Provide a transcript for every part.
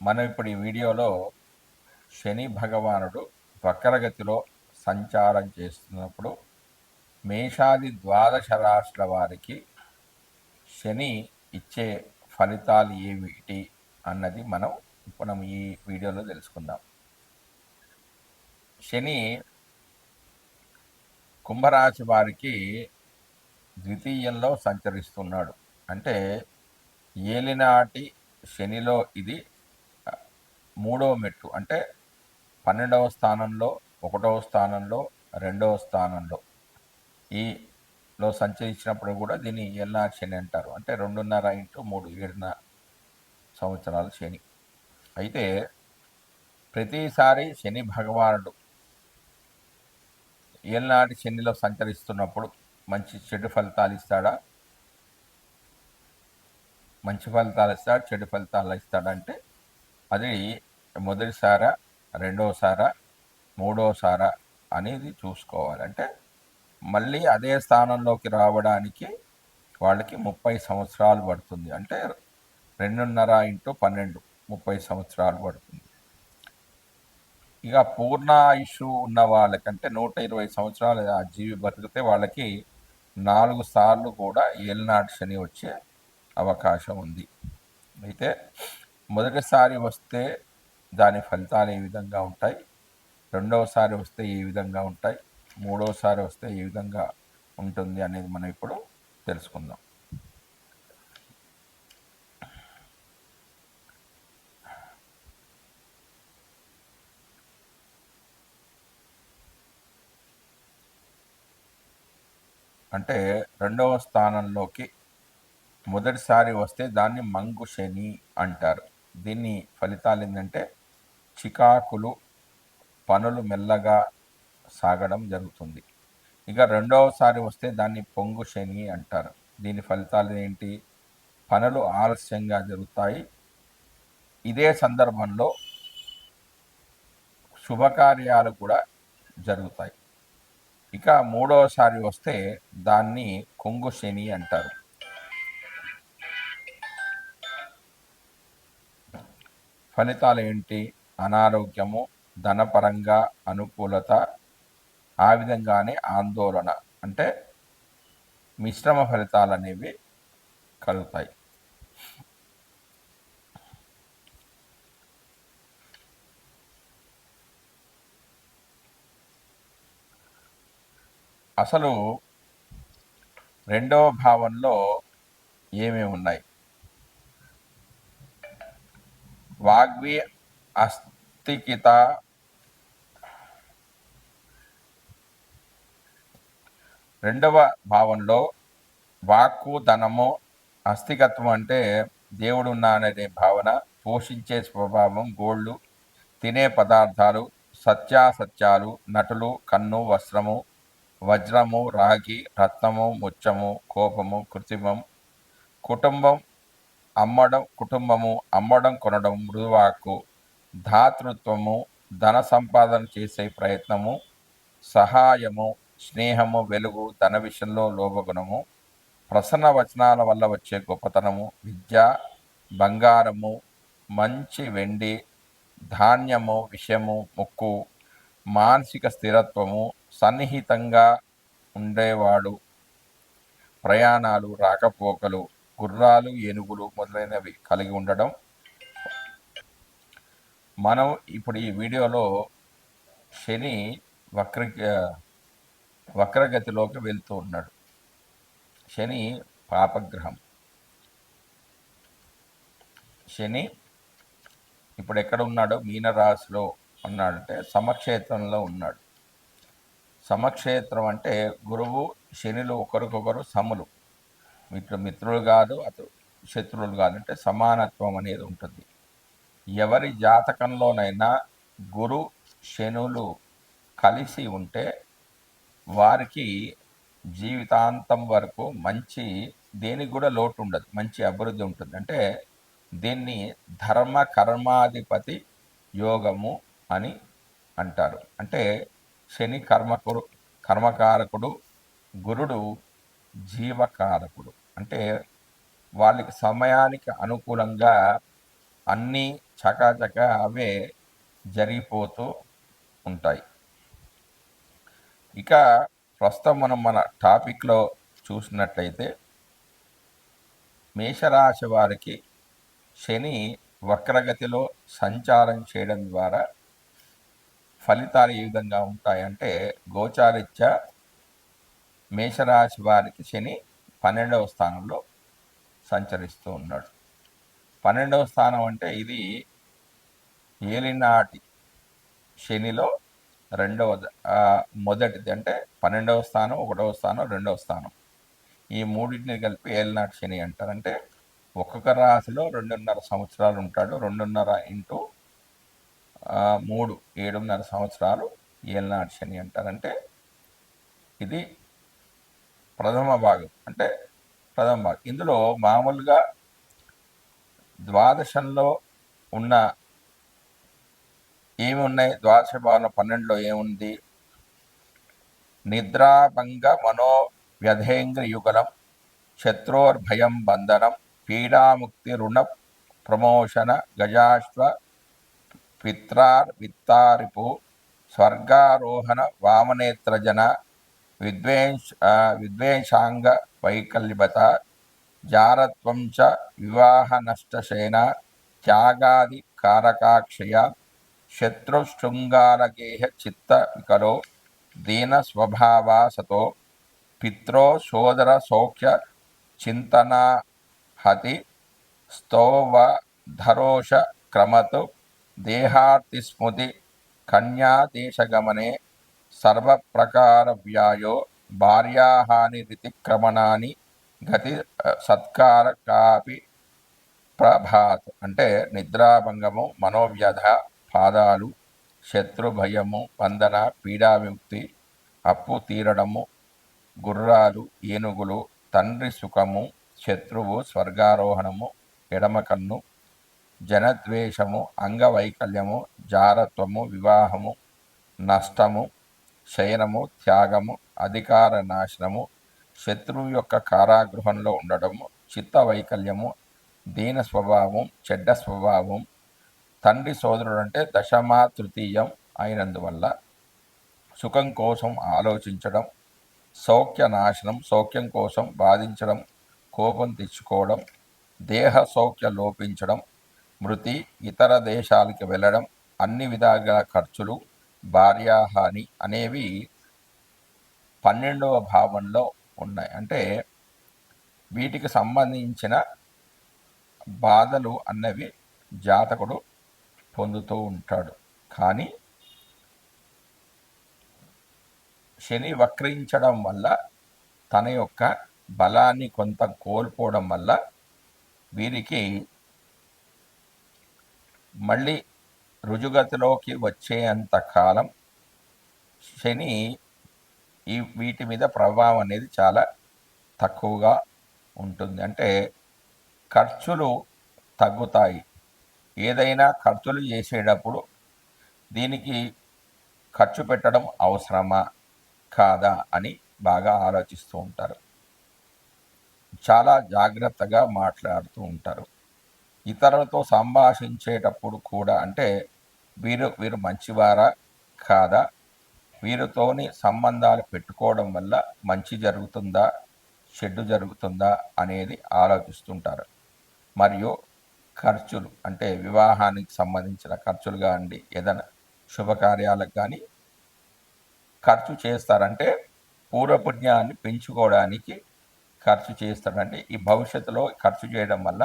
మనం ఇప్పుడు ఈ వీడియోలో శని భగవానుడు వక్రగతిలో సంచారం చేస్తున్నప్పుడు మేషాది ద్వాదశ రాష్ట్రాల వారికి శని ఇచ్చే ఫలితాలు ఏమిటి అన్నది మనం మనం ఈ వీడియోలో తెలుసుకుందాం. శని కుంభరాశి వారికి ద్వితీయంలో సంచరిస్తున్నాడు. అంటే ఏలినాటి శనిలో ఇది మూడవ మెట్టు. అంటే పన్నెండవ స్థానంలో ఒకటవ స్థానంలో రెండవ స్థానంలో. ఈలో సంచరించినప్పుడు కూడా దీన్ని ఏలినాటి శని అంటారు. అంటే రెండున్నర ఇంటూ మూడు ఏడున్నర సంవత్సరాల శని. అయితే ప్రతిసారి శని భగవానుడు ఏళ్ళనాటి శనిలో సంచరిస్తున్నప్పుడు మంచి చెడు ఫలితాలు ఇస్తాడా? మంచి ఫలితాలు ఇస్తాడు? చెడు ఫలితాలు ఇస్తాడంటే అది మొదటిసారా రెండోసారా మూడోసారా అనేది చూసుకోవాలి. అంటే మళ్ళీ అదే స్థానంలోకి రావడానికి వాళ్ళకి ముప్పై సంవత్సరాలు పడుతుంది. అంటే రెండున్నర ఇంటూ పన్నెండు ముప్పై సంవత్సరాలు పడుతుంది. ఇక పూర్ణాయుషు ఉన్న వాళ్ళకంటే నూట ఇరవై సంవత్సరాలు ఆ జీవి బతికితే వాళ్ళకి నాలుగు సార్లు కూడా ఏలినాటి శని వచ్చే అవకాశం ఉంది. అయితే మొదటిసారి వస్తే దాని ఫలితాలు ఏ విధంగా ఉంటాయి? రెండవసారి వస్తే ఏ విధంగా ఉంటాయి? మూడవసారి వస్తే ఏ విధంగా ఉంటుంది అనేది మనం ఇప్పుడు తెలుసుకుందాం. అంటే రెండవ స్థానంలోకి మొదటిసారి వస్తే దాన్ని మంగు శని అంటారు. దీన్ని ఫలితాలు ఏంటంటే చికాకులు పనులు మెల్లగా సాగడం జరుగుతుంది. ఇక రెండవసారి వస్తే దాన్ని పొంగు శని అంటారు. దీని ఫలితాలు ఏంటి? పనులు ఆలస్యంగా జరుగుతాయి. ఇదే సందర్భంలో శుభకార్యాలు కూడా జరుగుతాయి. ఇక మూడవసారి వస్తే దాన్ని కొంగు శని అంటారు. ఫలితాలు ఏంటి? అనారోగ్యము ధనపరంగా అనుకూలత ఆ విధంగానే ఆందోళన. అంటే మిశ్రమ ఫలితాలు అనేవి కలుగుతాయి. అసలు రెండవ భావంలో ఏమేమి ఉన్నాయి? వాగ్వి అస్థికిత రెండవ భావంలో వాక్కు ధనము అస్థికత్వం అంటే దేవుడు ఉన్నాననే భావన పోషించే స్వభావం గోళ్ళు తినే పదార్థాలు సత్యాసత్యాలు నటులు కన్ను వస్త్రము వజ్రము రాగి రత్నము ముచ్చము కోపము కృత్రిమం కుటుంబం అమ్మడం కుటుంబము అమ్మడం కొనడం మృదువాకు ధాతృత్వము ధన సంపాదన చేసే ప్రయత్నము సహాయము స్నేహము వెలుగు ధన విషయంలో లోభగుణము ప్రసన్న వచనాల వల్ల వచ్చే గొప్పతనము విద్య బంగారము మంచి వెండి ధాన్యము విషయము ముక్కు మానసిక స్థిరత్వము సన్నిహితంగా ఉండేవాడు. ప్రయాణాలు రాకపోకలు గుర్రాలు ఏనుగులు మొదలైనవి కలిగి ఉండడం. మనం ఇప్పుడు ఈ వీడియోలో శని వక్ర వక్రగతిలోకి వెళ్తూ ఉన్నాడు. శని పాపగ్రహం. శని ఇప్పుడు ఎక్కడ ఉన్నాడో? మీనరాశిలో ఉన్నాడంటే సమక్షేత్రంలో ఉన్నాడు. సమక్షేత్రం అంటే గురువు శనిలు ఒకరికొకరు సములు. వీటిలో మిత్రులు కాదు అతడు శత్రువులు కాదు. అంటే సమానత్వం అనేది ఉంటుంది. ఎవరి జాతకంలోనైనా గురు శనులు కలిసి ఉంటే వారికి జీవితాంతం వరకు మంచి దేనికి కూడా లోటు ఉండదు. మంచి అభివృద్ధి ఉంటుంది. అంటే దీన్ని ధర్మ కర్మాధిపతి యోగము అని అంటారు. అంటే శని కర్మకుడు కర్మకారకుడు గురుడు జీవకారకుడు. అంటే వాళ్ళకి సమయానికి అనుకూలంగా అన్నీ చకాచక అవే జరిగిపోతూ ఉంటాయి. ఇక ప్రస్తుతం మనం మన టాపిక్లో చూసినట్లయితే మేషరాశి వారికి శని వక్రగతిలో సంచారం చేయడం ద్వారా ఫలితాలు ఏ విధంగా ఉంటాయంటే గోచారిత్య మేషరాశి వారికి శని పన్నెండవ స్థానంలో సంచరిస్తూ ఉన్నాడు. పన్నెండవ స్థానం అంటే ఇది ఏలినాటి శనిలో రెండవ మొదటిది అంటే పన్నెండవ స్థానం ఒకటవ స్థానం రెండవ స్థానం. ఈ మూడింటిని కలిపి ఏలినాటి శని అంటారు. అంటే ఒక్కొక్క రాశిలో రెండున్నర సంవత్సరాలు ఉంటాడు. రెండున్నర ఇంటూ మూడు ఏడున్నర సంవత్సరాలు ఏలినాటి శని అంటారంటే ఇది ప్రథమ భాగం. అంటే ప్రథమ భాగం. ఇందులో మామూలుగా ద్వాదశంలో ఉన్న ఏమి ఉన్నాయి? ద్వాదశ భావన పన్నెండులో ఏముంది? నిద్రాభంగ మనో వ్యధేంద్రయుగలం శత్రోర్భయం బంధనం పీడాముక్తి రుణ ప్రమోషణ గజాశ్వ పిత్రార్ విత్తారిపు స్వర్గారోహణ వామనేత్రజన విద్వేష విద్వేషాంగ వైకల్యత జారత్వం చ వివాహ నష్టశేన త్యాగాది కారకాక్షయ శత్రుశృంగారగేహ చిత్త వికలో దీన స్వభావాసతో పిత్రో సోదర సౌఖ్య చింతనా హతి స్తోవ ధరోష క్రమతు దేహార్తిస్మృతి కన్యాదేశగమనే సర్వప్రకారవ్యాయో భార్యాహాని రితిక్రమణాన్ని గతి సత్కార కాపి ప్రభాత్. అంటే నిద్రాభంగము మనోవ్యధ పాదాలు శత్రు భయము బంధన పీడా విముక్తి అప్పు తీరడము గుర్రాలు ఏనుగులు తండ్రి సుఖము శత్రువు స్వర్గారోహణము ఎడమ కన్ను జనద్వేషము అంగవైకల్యము జారత్వము వివాహము నష్టము శయనము త్యాగము అధికార నాశనము శత్రువు యొక్క కారాగృహంలో ఉండడము చిత్త వైకల్యము దీన స్వభావం చెడ్డ స్వభావం తండ్రి సోదరుడు అంటే దశమా తృతీయం అయినందువల్ల సుఖం కోసం ఆలోచించడం సౌఖ్య నాశనం సౌఖ్యం కోసం బాధించడం కోపం తెచ్చుకోవడం దేహ సౌఖ్య లోపించడం మృతి ఇతర దేశాలకి వెళ్ళడం అన్ని విధాల ఖర్చులు భార్యాహాని అనేవి పన్నెండవ భావంలో ఉన్నాయి. అంటే వీటికి సంబంధించిన బాధలు అన్నవి జాతకుడు పొందుతూ ఉంటాడు. కానీ శని వక్రించడం వల్ల తన యొక్క బలాన్ని కొంత కోల్పోవడం వల్ల వీరికి మళ్ళీ రుజుగతిలోకి వచ్చేంత కాలం శని ఈ వీటి మీద ప్రభావం అనేది చాలా తక్కువగా ఉంటుంది. అంటే ఖర్చులు తగ్గుతాయి. ఏదైనా ఖర్చులు చేసేటప్పుడు దీనికి ఖర్చు పెట్టడం అవసరమా? కాదా? అని బాగా ఆలోచిస్తూ ఉంటారు. చాలా జాగ్రత్తగా మాట్లాడుతూ ఉంటారు. ఇతరులతో సంభాషించేటప్పుడు కూడా అంటే వీరు వీరు మంచివారా కాదా? వీరితోని సంబంధాలు పెట్టుకోవడం వల్ల మంచి జరుగుతుందా? చెడ్డు జరుగుతుందా? అనేది ఆలోచిస్తుంటారు. మరియు ఖర్చులు అంటే వివాహానికి సంబంధించిన ఖర్చులు కానివ్వండి ఏదైనా శుభకార్యాలకు కానీ ఖర్చు చేస్తారంటే పూర్వపుణ్యాన్ని పెంచుకోవడానికి ఖర్చు చేస్తాడంటే ఈ భవిష్యత్తులో ఖర్చు చేయడం వల్ల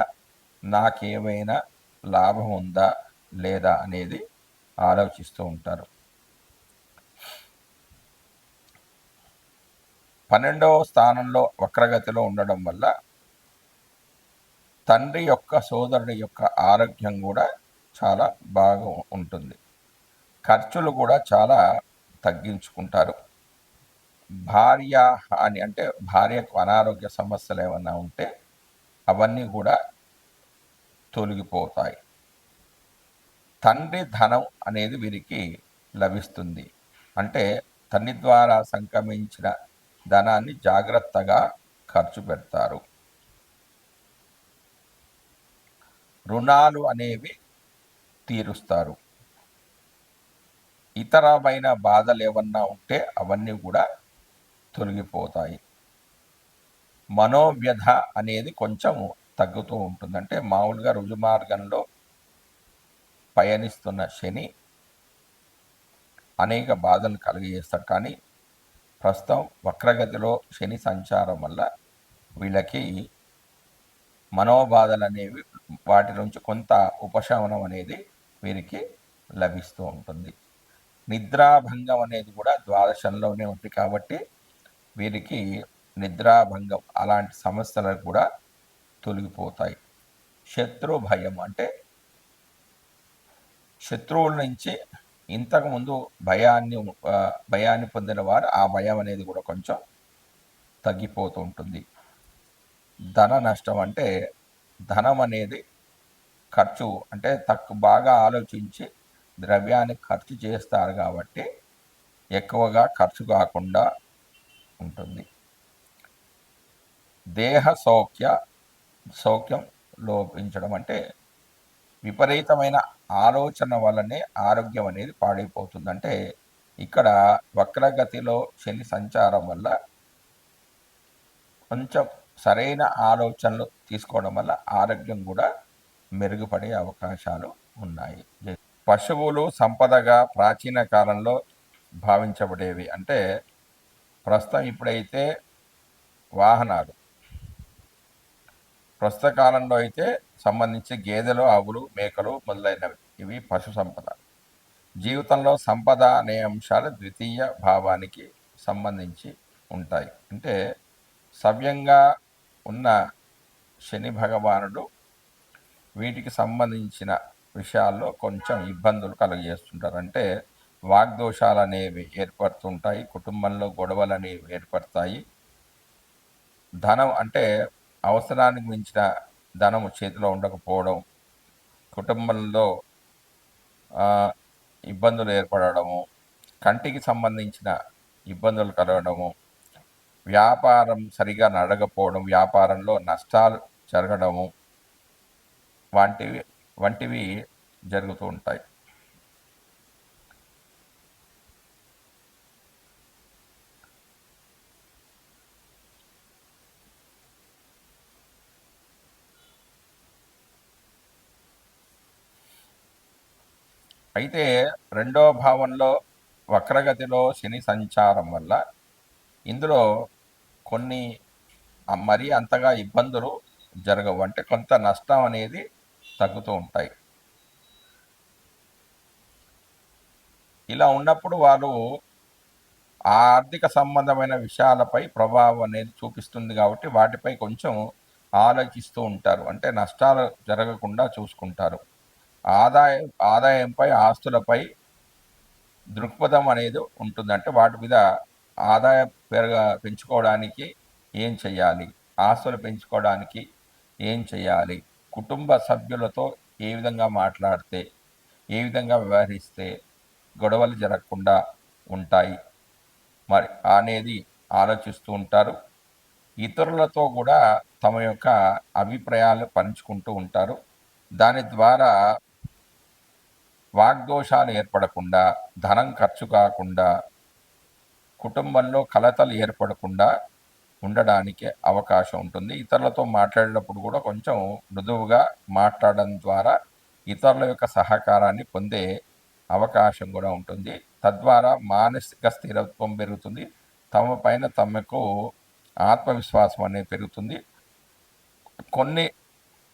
నాకేమైనా లాభం ఉందా లేదా అనేది ఆలోచిస్తూ ఉంటారు. పన్నెండవ స్థానంలో వక్రగతిలో ఉండడం వల్ల తండ్రి యొక్క సోదరుడి యొక్క ఆరోగ్యం కూడా చాలా బాగా ఉంటుంది. ఖర్చులు కూడా చాలా తగ్గించుకుంటారు. భార్య అని అంటే భార్యకు అనారోగ్య సమస్యలు ఏమన్నా ఉంటే అవన్నీ కూడా తొలగిపోతాయి. తండ్రి ధనం అనేది వీరికి లభిస్తుంది. అంటే తండ్రి ద్వారా సంక్రమించిన ధనాన్ని జాగ్రత్తగా ఖర్చు పెడతారు. రుణాలు అనేవి తీరుస్తారు. ఇతరమైన బాధలు ఏమన్నా ఉంటే అవన్నీ కూడా తొలగిపోతాయి. మనోవ్యధ అనేది కొంచెం తగ్గుతూ ఉంటుంది అంటే మామూలుగా రుజుమార్గంలో పయనిస్తున్న శని అనేక బాధలు కలిగజేస్తాడు. కానీ ప్రస్తుతం వక్రగతిలో శని సంచారం వల్ల వీళ్ళకి మనోబాధలు అనేవి వాటి నుంచి కొంత ఉపశమనం అనేది వీరికి లభిస్తూ ఉంటుంది. నిద్రాభంగం అనేది కూడా ద్వాదశంలోనే ఉంది కాబట్టి వీరికి నిద్రాభంగం అలాంటి సమస్యలకు కూడా తొలగిపోతాయి. శత్రు భయం అంటే శత్రువుల నుంచి ఇంతకుముందు భయాన్ని భయాన్ని పొందిన వారు ఆ భయం అనేది కూడా కొంచెం తగ్గిపోతూ ఉంటుంది. ధన నష్టం అంటే ధనం అనేది ఖర్చు అంటే తక్కువ బాగా ఆలోచించి ద్రవ్యాన్ని ఖర్చు చేస్తారు కాబట్టి ఎక్కువగా ఖర్చు కాకుండా ఉంటుంది. దేహ సౌఖ్య సౌఖ్యం లోపించడం అంటే విపరీతమైన ఆలోచన వల్లనే ఆరోగ్యం అనేది పాడైపోతుంది అంటే ఇక్కడ వక్రగతిలో శని సంచారం వల్ల కొంచెం సరైన ఆలోచనలు తీసుకోవడం వల్ల ఆరోగ్యం కూడా మెరుగుపడే అవకాశాలు ఉన్నాయి. పశువులు సంపదగా ప్రాచీన కాలంలో భావించబడేవి. అంటే ప్రస్తుతం ఇప్పుడైతే వాహనాలు ప్రస్తుత కాలంలో అయితే సంబంధించి గేదెలు ఆవులు మేకలు మొదలైనవి. ఇవి పశు సంపద. జీవితంలో సంపద అనే అంశాలు ద్వితీయ భావానికి సంబంధించి ఉంటాయి. అంటే సవ్యంగా ఉన్న శని భగవానుడు వీటికి సంబంధించిన విషయాల్లో కొంచెం ఇబ్బందులు కలుగజేస్తుంటారు. అంటే వాగ్దోషాలు అనేవి ఏర్పడుతుంటాయి కుటుంబంలో గొడవలు అనేవి ఏర్పడతాయి. ధనం అంటే అవసరానికి మించిన ధనము చేతిలో ఉండకపోవడం కుటుంబంలో ఇబ్బందులు ఏర్పడము కంటికి సంబంధించిన ఇబ్బందులు కలగడము వ్యాపారం సరిగా నడకపోవడం వ్యాపారంలో నష్టాలు జరగడము వంటివి వంటివి జరుగుతూ ఉంటాయి. అయితే రెండో భావంలో వక్రగతిలో శని సంచారం వల్ల ఇందులో కొన్ని మరీ అంతగా ఇబ్బందులు జరగవు. అంటే కొంత నష్టం అనేది తగ్గుతూ ఉంటాయి. ఇలా ఉన్నప్పుడు వారు ఆ ఆర్థిక సంబంధమైన విషయాలపై ప్రభావం అనేది చూపిస్తుంది కాబట్టి వాటిపై కొంచెం ఆలోచిస్తూ ఉంటారు. అంటే నష్టాలు జరగకుండా చూసుకుంటారు. ఆదాయం ఆదాయంపై ఆస్తులపై దృక్పథం అనేది ఉంటుందంటే వాటి మీద ఆదాయం పెరగ పెంచుకోవడానికి ఏం చేయాలి? ఆస్తులు పెంచుకోవడానికి ఏం చేయాలి? కుటుంబ సభ్యులతో ఏ విధంగా మాట్లాడితే ఏ విధంగా వ్యవహరిస్తే గొడవలు జరగకుండా ఉంటాయి? మరి అనేది ఆలోచిస్తూ ఉంటారు. ఇతరులతో కూడా తమ యొక్క అభిప్రాయాలు పంచుకుంటూ ఉంటారు. దాని ద్వారా వాగ్దోషాలు ఏర్పడకుండా ధనం ఖర్చు కాకుండా కుటుంబంలో కలతలు ఏర్పడకుండా ఉండడానికి అవకాశం ఉంటుంది. ఇతరులతో మాట్లాడేటప్పుడు కూడా కొంచెం మృదువుగా మాట్లాడడం ద్వారా ఇతరుల యొక్క సహకారాన్ని పొందే అవకాశం కూడా ఉంటుంది. తద్వారా మానసిక స్థిరత్వం పెరుగుతుంది. తమ పైన తమకు ఆత్మవిశ్వాసం అనేది పెరుగుతుంది. కొన్ని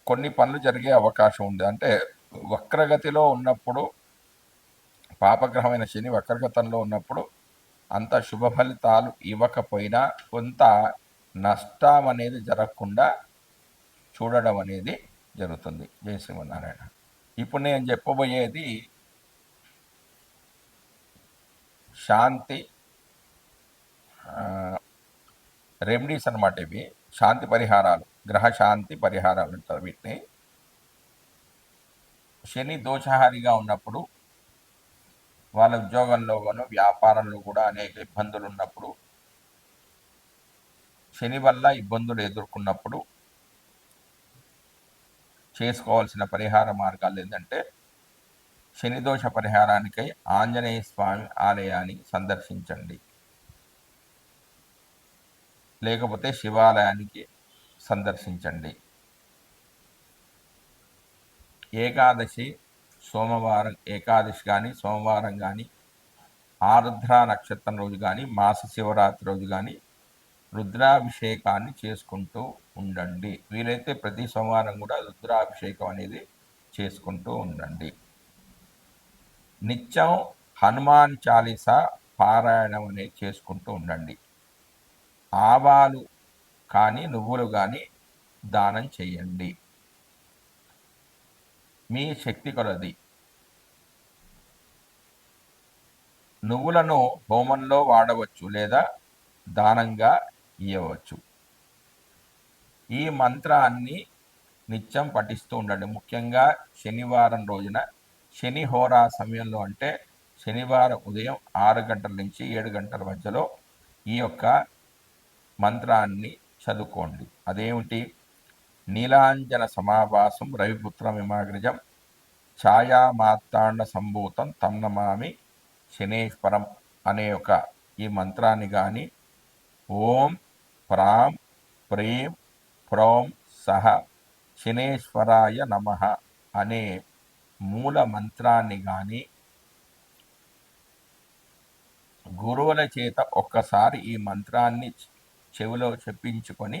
కొన్ని పనులు జరిగే అవకాశం ఉంది. అంటే వక్రగతిలో ఉన్నప్పుడు పాపగ్రహమైన శని వక్రగతంలో ఉన్నప్పుడు అంత శుభ ఫలితాలు ఇవ్వకపోయినా కొంత నష్టం అనేది జరగకుండా చూడడం అనేది జరుగుతుంది. జయ శ్రీమన్నారాయణ. ఇప్పుడు నేను చెప్పబోయేది శాంతి రెమెడీస్ అనమాట ఇవి. శాంతి పరిహారాలు గ్రహ శాంతి పరిహారాలు అంటారు వీటిని. శని దోషహారిగా ఉన్నప్పుడు వాళ్ళ ఉద్యోగంలో గాను వ్యాపారంలో కూడా అనేక ఇబ్బందులు ఉన్నప్పుడు శని వల్ల ఇబ్బందులు ఎదుర్కొన్నప్పుడు చేసుకోవాల్సిన పరిహార మార్గాలు ఏంటంటే శని దోష పరిహారానికై ఆంజనేయ స్వామి ఆలయాన్ని సందర్శించండి. లేకపోతే శివాలయానికి సందర్శించండి. ఏకాదశి సోమవారం ఏకాదశి కానీ సోమవారం కానీ ఆరుద్ర నక్షత్రం రోజు కానీ మాస శివరాత్రి రోజు కానీ రుద్రాభిషేకాన్ని చేసుకుంటూ ఉండండి. వీలైతే ప్రతి సోమవారం కూడా రుద్రాభిషేకం అనేది చేసుకుంటూ ఉండండి. నిత్యం హనుమాన్ చాలీసా పారాయణం అనేది చేసుకుంటూ ఉండండి. ఆవాలు కానీ నువ్వులు కానీ దానం చేయండి. మీ శక్తి కొలది. నువ్వులను హోమంలో వాడవచ్చు లేదా దానంగా ఇవ్వవచ్చు ఈ మంత్రాన్ని నిత్యం పఠిస్తూ ఉండండి. ముఖ్యంగా శనివారం రోజున శని హోరా సమయంలో అంటే శనివారం ఉదయం ఆరు గంటల నుంచి ఏడు గంటల మధ్యలో ఈ యొక్క మంత్రాన్ని చదువుకోండి. అదేమిటి? నీలాంజన సమావాసం రవిపుత్రమిమాగ్రజం ఛాయామాతాండ సంభూతం తన్నమామి శనేశ్వరం అనే ఒక ఈ మంత్రాన్ని కానీ ఓం ప్రాం ప్రేం ప్రోం సహ శనేశ్వరాయ నమ అనే మూల మంత్రాన్ని కానీ గురువుల చేత ఒక్కసారి ఈ మంత్రాన్ని చెవిలో చెప్పించుకొని